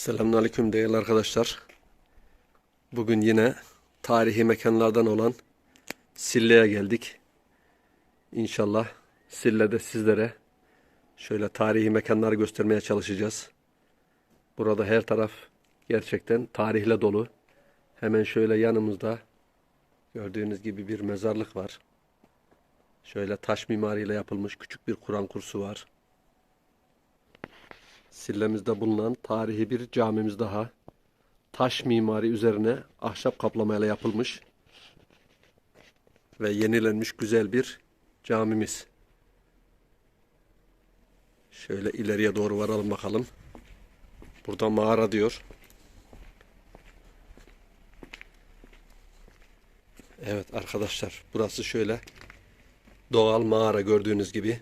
Selamünaleyküm değerli arkadaşlar. Bugün yine tarihi mekanlardan olan Sille'ye geldik. İnşallah Sille'de sizlere şöyle tarihi mekanları göstermeye çalışacağız. Burada her taraf gerçekten tarihle dolu. Hemen şöyle yanımızda gördüğünüz gibi bir mezarlık var. Şöyle taş mimariyle yapılmış küçük bir Kur'an kursu var. Sille'mizde bulunan tarihi bir camimiz daha. Taş mimari üzerine ahşap kaplamayla yapılmış ve yenilenmiş güzel bir camimiz. Şöyle ileriye doğru varalım bakalım. Burada mağara diyor. Evet arkadaşlar burası şöyle doğal mağara gördüğünüz gibi.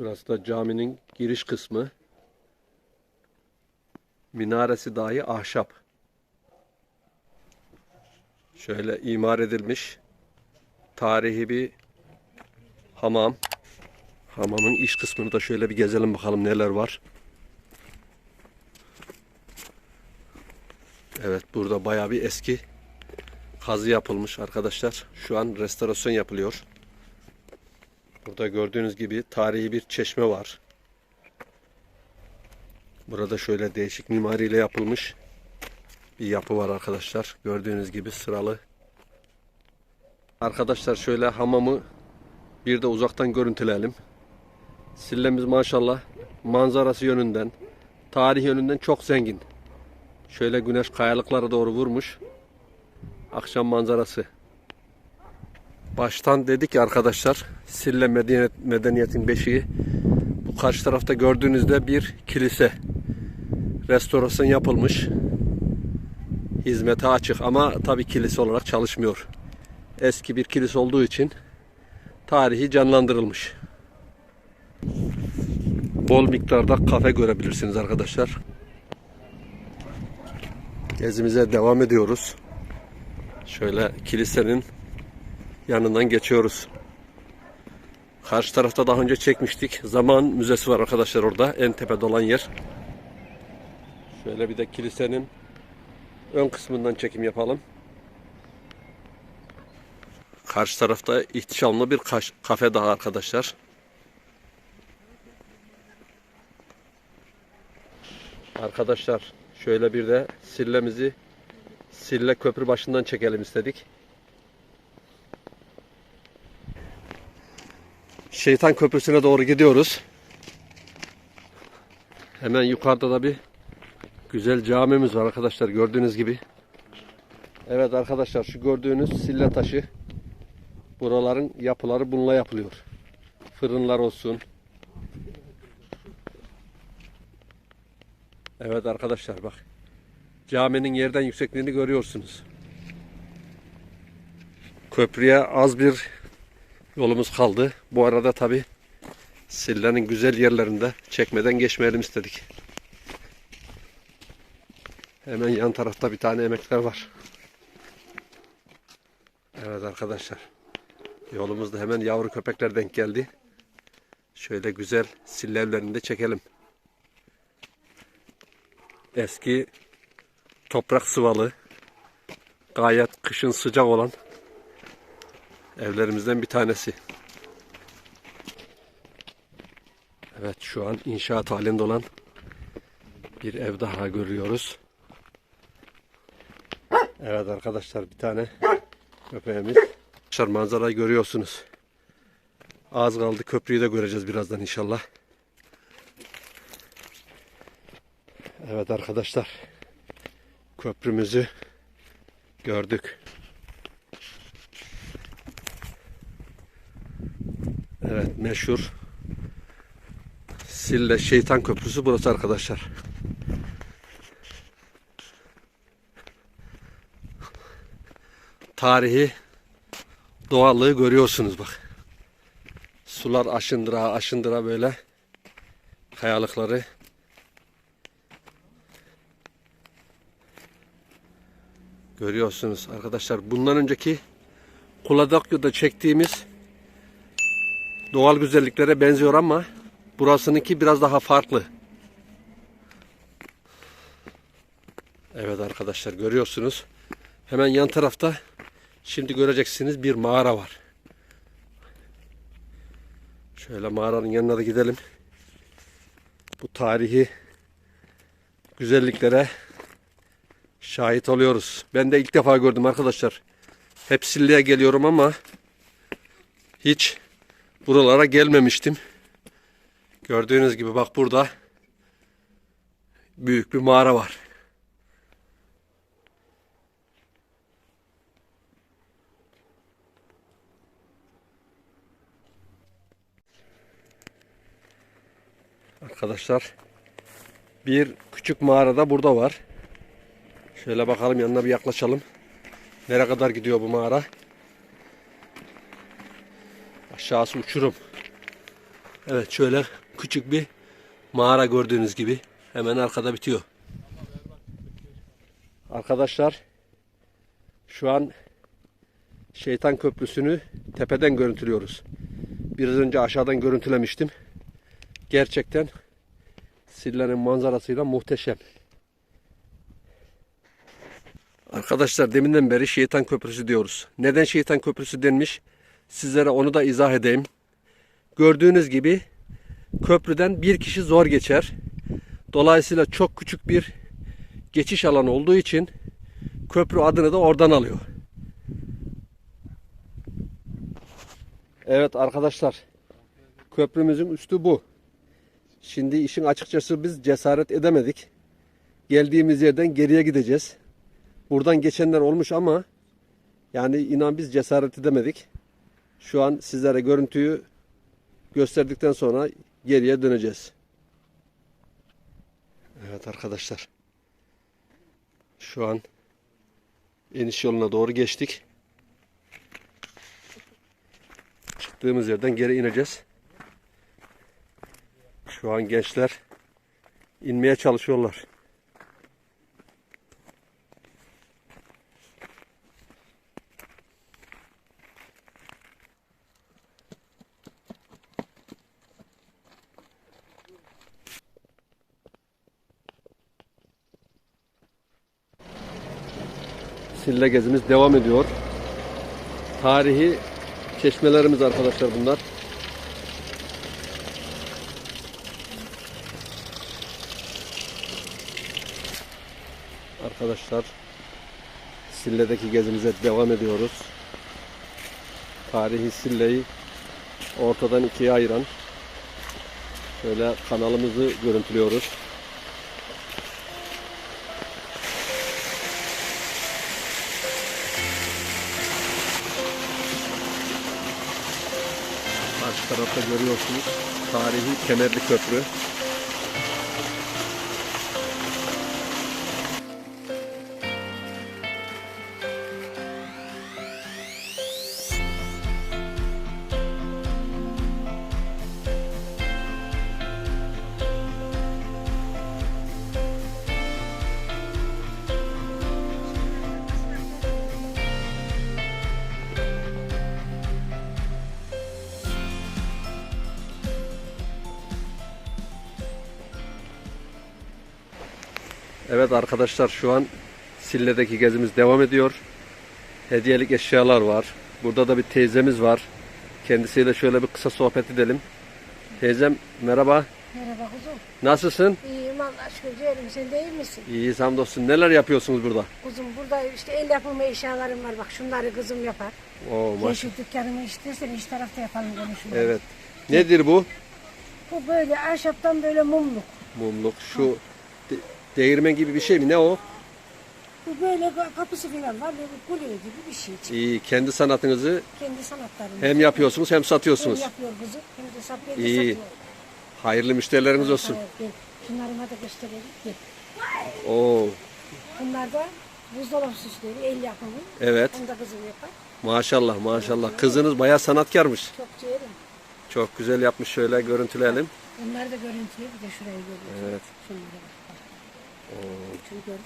Şurası da caminin giriş kısmı. Minaresi dahi ahşap. Şöyle imar edilmiş. Tarihi bir hamam. Hamamın iç kısmını da şöyle bir gezelim bakalım neler var. Evet burada baya bir eski kazı yapılmış arkadaşlar. Şu an restorasyon yapılıyor. Burada gördüğünüz gibi tarihi bir çeşme var. Burada şöyle değişik mimariyle yapılmış bir yapı var arkadaşlar. Gördüğünüz gibi sıralı. Arkadaşlar şöyle hamamı bir de uzaktan görüntüleyelim. Sillemiz maşallah manzarası yönünden, tarih yönünden çok zengin. Şöyle güneş kayalıklara doğru vurmuş. Akşam manzarası. Baştan dedik ya arkadaşlar Sille medeniyet, medeniyetin beşiği. Bu karşı tarafta gördüğünüzde bir kilise restorasyon yapılmış. Hizmete açık ama tabi kilise olarak çalışmıyor. Eski bir kilise olduğu için tarihi canlandırılmış. Bol miktarda kafe görebilirsiniz arkadaşlar. Gezimize devam ediyoruz. Şöyle kilisenin yanından geçiyoruz. Karşı tarafta daha önce çekmiştik. Zaman Müzesi var arkadaşlar orada. En tepede olan yer. Şöyle bir de kilisenin ön kısmından çekim yapalım. Karşı tarafta ihtişamlı bir kafe daha arkadaşlar. Arkadaşlar şöyle bir de sillemizi Sille köprü başından çekelim istedik. Şeytan Köprüsü'ne doğru gidiyoruz. Hemen yukarıda da bir güzel camimiz var arkadaşlar gördüğünüz gibi. Evet arkadaşlar şu gördüğünüz sille taşı. Buraların yapıları bununla yapılıyor. Fırınlar olsun. Evet arkadaşlar bak. Caminin yerden yüksekliğini görüyorsunuz. Köprüye az bir yolumuz kaldı. Bu arada tabi Sillenin güzel yerlerinde çekmeden geçmeyelim istedik. Hemen yan tarafta bir tane emekler var. Evet arkadaşlar. Yolumuzda hemen yavru köpekler denk geldi. Şöyle güzel sille evlerinde çekelim. Eski toprak sıvalı, gayet kışın sıcak olan evlerimizden bir tanesi. Evet şu an inşaat halinde olan bir ev daha görüyoruz. Evet arkadaşlar bir tane köpeğimiz. Arkadaşlar manzarayı görüyorsunuz. Az kaldı köprüyü de göreceğiz birazdan inşallah. Evet arkadaşlar köprümüzü gördük. Evet meşhur Sille Şeytan Köprüsü burası arkadaşlar. Tarihi doğallığı görüyorsunuz bak. Sular aşındıra aşındıra böyle kayalıkları Görüyorsunuz arkadaşlar. Bundan önceki Kuladakyo'da çektiğimiz doğal güzelliklere benziyor ama Burasınınki biraz daha farklı. Evet arkadaşlar görüyorsunuz. Hemen yan tarafta şimdi göreceksiniz bir mağara var. Şöyle mağaranın yanına da gidelim. Bu tarihi güzelliklere şahit oluyoruz. Ben de ilk defa gördüm arkadaşlar. Hep geliyorum ama hiç buralara gelmemiştim. Gördüğünüz gibi bak burada büyük bir mağara var. Arkadaşlar bir küçük mağara da burada var. Şöyle bakalım yanına bir yaklaşalım. Nereye kadar gidiyor bu mağara? Aşağısı uçurum. Evet şöyle küçük bir mağara gördüğünüz gibi hemen arkada bitiyor. Arkadaşlar şu an Şeytan Köprüsü'nü tepeden görüntülüyoruz. Biraz önce aşağıdan görüntülemiştim. Gerçekten Sille'nin manzarasıyla muhteşem. Arkadaşlar deminden beri Şeytan Köprüsü diyoruz. Neden Şeytan Köprüsü denmiş? Sizlere onu da izah edeyim. Gördüğünüz gibi köprüden bir kişi zor geçer. Dolayısıyla çok küçük bir geçiş alanı olduğu için köprü adını da oradan alıyor. Evet arkadaşlar köprümüzün üstü bu. Şimdi işin açıkçası biz cesaret edemedik. Geldiğimiz yerden geriye gideceğiz. Buradan geçenler olmuş ama yani inan biz cesaret edemedik. Şu an sizlere görüntüyü gösterdikten sonra geriye döneceğiz. Evet arkadaşlar. Şu an iniş yoluna doğru geçtik. Çıktığımız yerden geri ineceğiz. Şu an gençler inmeye çalışıyorlar. Sille gezimiz devam ediyor. Tarihi çeşmelerimiz arkadaşlar bunlar. Arkadaşlar Sille'deki gezimize devam ediyoruz. Tarihi Sille'yi ortadan ikiye ayıran şöyle kanalımızı görüntülüyoruz. Tarafta görüyorsunuz tarihi Kemerli Köprü. Evet arkadaşlar şu an Sille'deki gezimiz devam ediyor. Hediyelik eşyalar var. Burada da bir teyzemiz var. Kendisiyle şöyle bir kısa sohbet edelim. Teyzem merhaba. Merhaba kuzum. Nasılsın? İyiyim Allah şükür diyelim. Sen değil misin? İyi hamdolsun. Neler yapıyorsunuz burada? Kuzum burada işte el yapımı eşyalarım var. Bak şunları kızım yapar. Oo Gel maş. şu dükkanımı istersen iç tarafta yapalım konuşmayı. Evet. Nedir bu? Bu böyle ahşaptan böyle mumluk. Mumluk. Şu de- değirmen gibi bir şey mi? Ne o? Bu böyle ka- kapısı falan var. Böyle kulübe gibi bir şey. İyi. Kendi sanatınızı Kendi sanatlarını. hem yapıyorsunuz hem Hem satıyorsunuz. yapıyor kızım. Hem de satıyor. İyi. satıyor. Hayırlı müşterileriniz olsun. Evet, gel. Şunlarıma da gösterelim. Gel. Oo. Bunlar da buzdolabı süsleri. El yapımı. Evet. Onu da kızım yapar. Maşallah maşallah. Kızınız bayağı sanatkarmış. Çok ciğerim. Çok güzel yapmış. Şöyle görüntüleyelim. Bunları da görüntüye bir de şuraya görüyorsun. Evet. Şunlara bak. Gördün.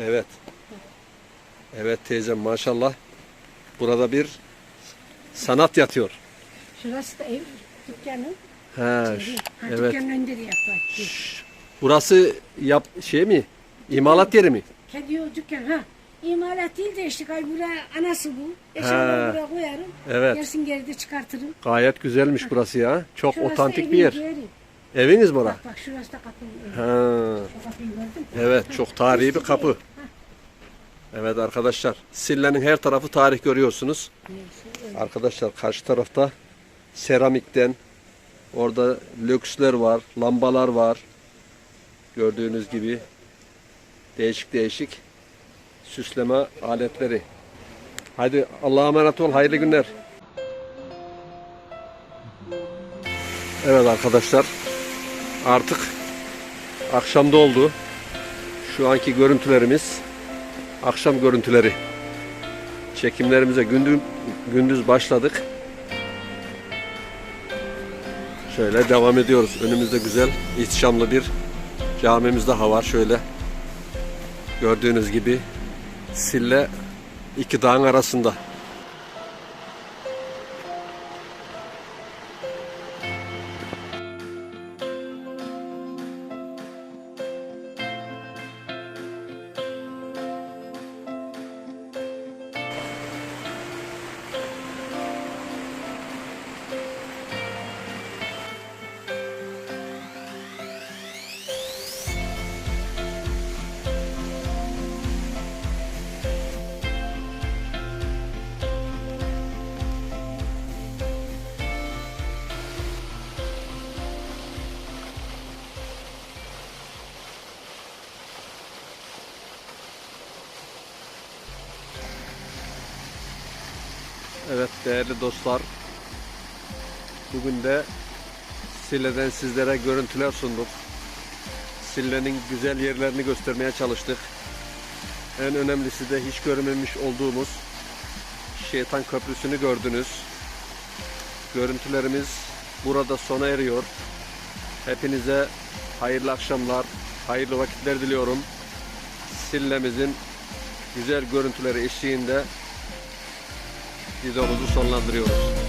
Evet. Evet teyzem maşallah. Burada bir sanat yatıyor. Şurası da ev dükkanı. Ha, ş- evet. Dükkanın önünde de yapar. Burası yap şey mi? İmalat yeri mi? Kedi o dükkan ha. İmalat değil de işte galiba buraya anası bu. Eşyaları Ha. buraya koyarım. Evet. Yersin geride çıkartırım. Gayet güzelmiş burası ya. Çok Şurası otantik evin bir yer. yeri. Eviniz mi bura? Bak bak şurası da önü. Ha. Şu kapıyı gördün mü? Evet çok tarihi bir kapı. Evet arkadaşlar Sille'nin her tarafı tarih görüyorsunuz. Arkadaşlar karşı tarafta seramikten orada lüksler var, lambalar var. Gördüğünüz gibi değişik değişik süsleme aletleri. Hadi Allah'a emanet ol. Hayırlı günler. Evet arkadaşlar. Artık akşamda oldu. Şu anki görüntülerimiz akşam görüntüleri. Çekimlerimize gündüz, gündüz başladık. Şöyle devam ediyoruz. Önümüzde güzel, ihtişamlı bir camimiz daha var. Şöyle gördüğünüz gibi Sille iki dağın arasında. Evet değerli dostlar. Bugün de Sille'den sizlere görüntüler sunduk. Sille'nin güzel yerlerini göstermeye çalıştık. En önemlisi de hiç görmemiş olduğumuz Şeytan Köprüsü'nü gördünüz. Görüntülerimiz burada sona eriyor. Hepinize hayırlı akşamlar, hayırlı vakitler diliyorum. Sille'mizin güzel görüntüleri eşliğinde videomuzu sonlandırıyoruz.